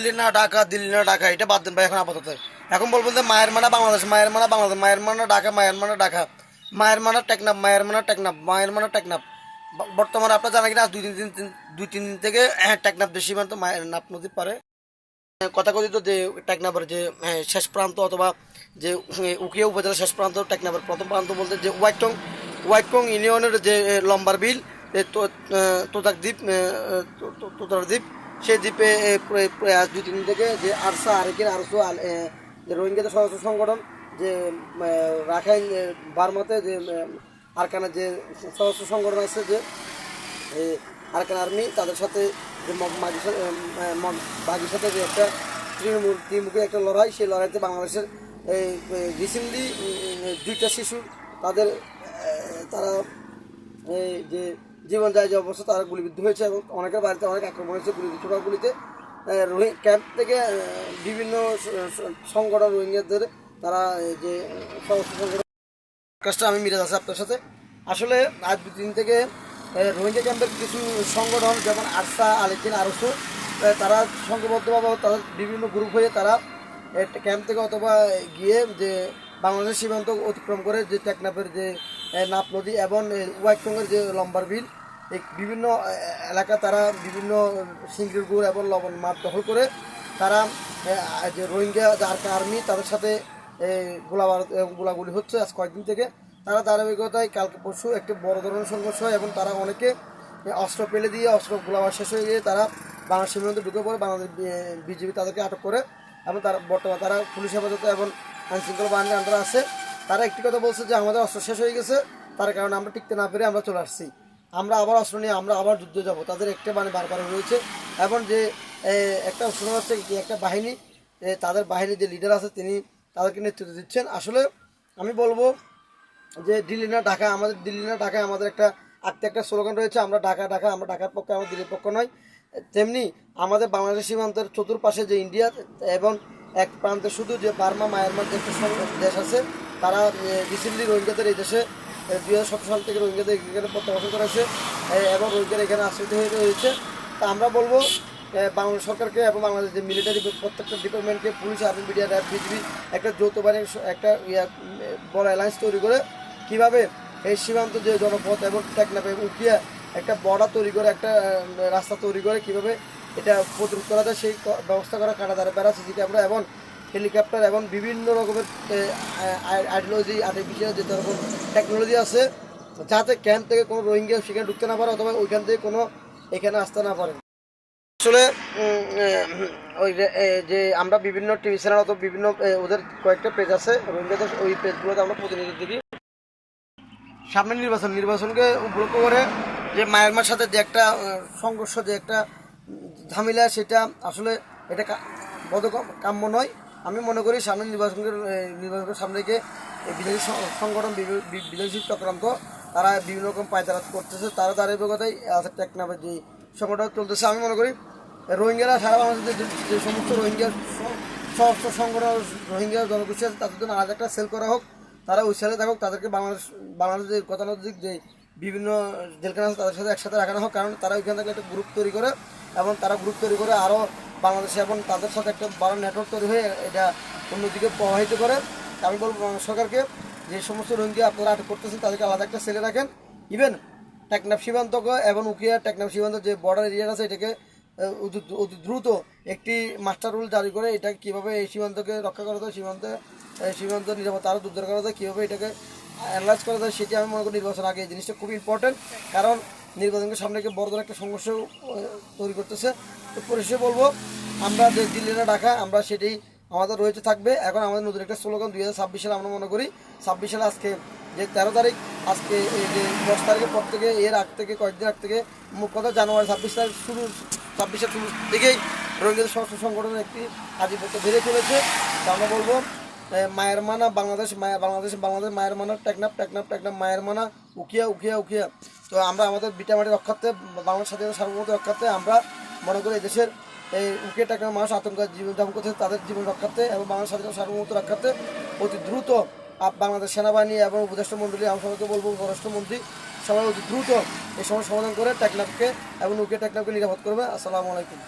দিল্লি না ঢাকা দিল্লি না ঢাকা এটা বাদ দেন ভাই এখন আপাতত। এখন বলব যে মায়ের মানা বাংলাদেশ মায়ের মানা বাংলাদেশ মায়ের মানা ঢাকা মায়ের মানা ঢাকা। মায়ের মানা টেকনাপ মায়ের মানা টেকনাপ মায়ের মানা টেকনাপ বর্তমানে আপনার জানা কিনা দুই তিন দিন দুই তিন দিন থেকে হ্যাঁ, টেকনাফ যে সীমান্ত মায়ের নাপ নদী পারে কথা কথিত যে টেকনাফের যে হ্যাঁ, শেষ প্রান্ত অথবা যে উকিয়া উপজেলার শেষ প্রান্ত টেকনাফের প্রথম প্রান্ত বলতে যে ওয়াইটং ওয়াইটং ইউনিয়নের যে লম্বার বিল তোতাক দ্বীপ তোতার দ্বীপ সেই দ্বীপে এ, প্রায়- প্রায় আজ দুই তিন থেকে যে আরসা আরেকের আরসো যে রোহিঙ্গাদের সদস্য সংগঠন যে রাখাইন বার্মাতে যে এ, আরকানা যে সদস্য সংগঠন আছে যে আরাকান আর্মি তাদের সাথে যে বাগির সাথে যে একটা তৃণমূল ত্রিমুখী একটা লড়াই সেই লড়াইতে বাংলাদেশের রিসেন্টলি দুইটা শিশু তাদের তারা এই যে জীবন যায় যে অবস্থা, তারা গুলিবিদ্ধ হয়েছে এবং অনেকের বাড়িতে অনেক আক্রমণ হয়েছে গুলি ছোটো গুলিতে। ক্যাম্প থেকে বিভিন্ন সংগঠন রোহিঙ্গাদের তারা যে, সমস্ত সংগঠন কাজটা আমি মিরাজ আছি আপনার সাথে। আসলে আজ দুদিন থেকে রোহিঙ্গা ক্যাম্পের কিছু সংগঠন যেমন আরসা, আলেকিন, আরসু তারা সংঘবদ্ধভাবে তাদের বিভিন্ন গ্রুপ হয়ে তারা ক্যাম্প থেকে অথবা গিয়ে যে বাংলাদেশ সীমান্ত অতিক্রম করে যে টেকনাফের যে নাপ নদী এবং ওয়াইটসঙ্গের যে লম্বার বিল বিভিন্ন এলাকা তারা বিভিন্ন সিঙ্গির গুড় এবং লবণ মাঠ দখল করে তারা যে রোহিঙ্গা যার আর্মি তাদের সাথে গোলাবার গোলাগুলি হচ্ছে আজ কয়েকদিন থেকে। তারা ধারাবাহিকতায় কালকে পরশু একটি বড় ধরনের সংঘর্ষ হয় এবং তারা অনেকে অস্ত্র পেলে দিয়ে, অস্ত্র গোলাবার শেষ হয়ে গিয়ে তারা বাংলাদেশ সীমান্তে ঢুকে পড়ে, বাংলাদেশ বিজেপি তাদেরকে আটক করে এবং তারা বর্তমানে তারা পুলিশ হেফাজতে এবং আইনশৃঙ্খলা বাহিনীর আন্ডারে আছে। তারা একটি কথা বলছে যে আমাদের অস্ত্র শেষ হয়ে গেছে, তার কারণে আমরা টিকতে না পেরে আমরা চলে আসছি। আমরা আবার অস্ত্র নিয়ে আমরা আবার যুদ্ধে যাব। তাদের একটা মানে বারবার রয়েছে। এবং যে একটা শোনা যাচ্ছে একটা বাহিনী তাদের বাহিনীর যে লিডার আছে তিনি তাদেরকে নেতৃত্ব দিচ্ছেন। আসলে আমি বলব যে দিল্লি না ঢাকা আমাদের দিল্লি না ঢাকায় আমাদের একটা আত্মীয় একটা স্লোগান রয়েছে, আমরা ঢাকা ঢাকা, আমরা ঢাকার পক্ষে, আমরা দিল্লির পক্ষ নয়। তেমনি আমাদের বাংলাদেশ সীমান্তের চতুর্পাশে যে ইন্ডিয়া এবং এক প্রান্তে শুধু যে বার্মা, মায়ানমার যে একটা দেশ আছে তারা রিসেন্টলি রোহিঙ্গাদের এই দেশে দুই হাজার সতেরো সাল থেকে রোহিঙ্গাদের এখানে প্রত্যাবাসন করেছে এবং রোহিঙ্গারা এখানে আশ্রিত হয়ে রয়েছে। তা আমরা বলব বাংলাদেশ সরকারকে এবং বাংলাদেশ যে মিলিটারি প্রত্যেকটা ডিপার্টমেন্টকে police army media RAB BGB একটা যৌথ একটা ইয়া বড় অ্যালায়েন্স তৈরি করে কীভাবে এই সীমান্ত যে জনপথ এবং টেকনাফ এবং উকিয়া একটা বর্ডার তৈরি করে, একটা রাস্তা তৈরি করে কীভাবে এটা প্রতিরোধ করা যায়, সেই ব্যবস্থা করা কাটাতারে বেড়া সিসি আমরা এবং হেলিকপ্টার এবং বিভিন্ন রকমের আইডিওলজি আর্টিফিশিয়াল যে রকম টেকনোলজি আছে, যাতে ক্যাম্প থেকে কোনো রোহিঙ্গা সেখানে ঢুকতে না পারে অথবা ওইখান থেকে কোনো এখানে আসতে না পারে। আসলে ওই যে আমরা বিভিন্ন টিভি চ্যানেল অথবা বিভিন্ন ওদের কয়েকটা পেজ আছে, রোহিঙ্গাদের ওই পেজগুলোতে আমরা প্রতিনিধিত্ব দিই সামনে নির্বাচন, নির্বাচনকে উপলক্ষ করে যে মায়ের সাথে যে একটা সংঘর্ষ, যে একটা ঝামেলা, সেটা আসলে এটা বদ কাম্য নয়। আমি মনে করি সামনে নির্বাচনকে নির্বাচনকে সামনে রেখে বিদেশি সংগঠন বিদেশি চক্রান্ত তারা বিভিন্ন রকম পায়তারাত করতেছে। তারা তার ধারাবাহিকতায় আছে টেকনাফের যে সংগঠন চলতেছে। আমি মনে করি রোহিঙ্গারা সারা বাংলাদেশে যে সমস্ত রোহিঙ্গা সমস্ত সংগঠন, রোহিঙ্গা জনগোষ্ঠী আছে, তাদের জন্য আলাদা একটা সেল করা হোক। তারা ওই সেলে থাকুক, তাদেরকে বাংলাদেশ বাংলাদেশের গতানুগতিক যে বিভিন্ন জেলখানা তাদের সাথে একসাথে রাখানো হোক। কারণ তারা ওইখান থেকে একটা গ্রুপ তৈরি করে এবং তারা গ্রুপ তৈরি করে আরও বাংলাদেশে এবং তাদের সাথে একটা বড় নেটওয়ার্ক তৈরি হয়ে এটা অন্যদিকে প্রবাহিত করে। আমি বলব সরকারকে যে সমস্ত রোহিঙ্গা আপনারা আটক করতেছেন, তাদেরকে আলাদা একটা সেলে রাখেন। ইভেন টেকনাফ সীমান্তকে এবং উকিয়া টেকনাফ সীমান্ত যে বর্ডার এরিয়া আছে, এটাকে অতি দ্রুত একটি মাস্টার রুল জারি করে এটা কীভাবে এই সীমান্তকে রক্ষা করা যায়, সীমান্তে সীমান্ত নিরাপত্তা আরও দুর্ধার করা যায়, কীভাবে এটাকে অ্যানালাইজ করা যায়, সেটি আমি মনে করি নির্বাচন আগে এই জিনিসটা খুব ইম্পর্টেন্ট কারণ নির্বাচনকে সামনে রেখে বড় একটা আহ, তৈরি করতেছে। তো পরিশেষে বলব আমরা যে দিল্লি না ঢাকা আমরা সেটাই আমাদের রয়েছে থাকবে। এখন আমাদের নতুন একটা স্লোগান দুই হাজার ছাব্বিশ সালে আমরা মনে করি। ছাব্বিশ সালে আজকে যে তেরো তারিখ আজকে এই যে দশ তারিখের পর থেকে এর আগ থেকে কয়েকদিন আগ থেকে মুখ কথা জানুয়ারি ছাব্বিশ তারিখ শুরু ছাব্বিশের শুরু থেকেই রোহিঙ্গাদের সংস্থা সংগঠনের একটি আধিপত্য বেড়ে চলেছে। তা আমরা বলব মায়ের মানা বাংলাদেশ মায়া বাংলাদেশ বাংলাদেশ মায়ের মানা টেকনাপ টেকনাপ টেকনাপ মায়ের মানা উকিয়া উকিয়া উকিয়া তো আমরা আমাদের বিটামাটি রক্ষার্থে, বাংলাদেশ স্বাধীনতা সার্বভৌমত্ব রক্ষার্থে আমরা মনে করি দেশের এই উকিয়া টেকনাপ মানুষ আতঙ্ক জীবনযাপন করছে, তাদের জীবন রক্ষার্থে এবং বাংলাদেশ স্বাধীনতা সার্বভৌমত্ব রক্ষার্থে অতি দ্রুত বাংলাদেশ সেনাবাহিনী এবং উপদেষ্টামণ্ডলী আমি সবাইকে বলব পররাষ্ট্রমন্ত্রী সবাই অতি দ্রুত এই সময় সমাধান করে টেকনাফকে এবং উকে টেকনাফকে নিরাপদ করবে। আসসালামু আলাইকুম।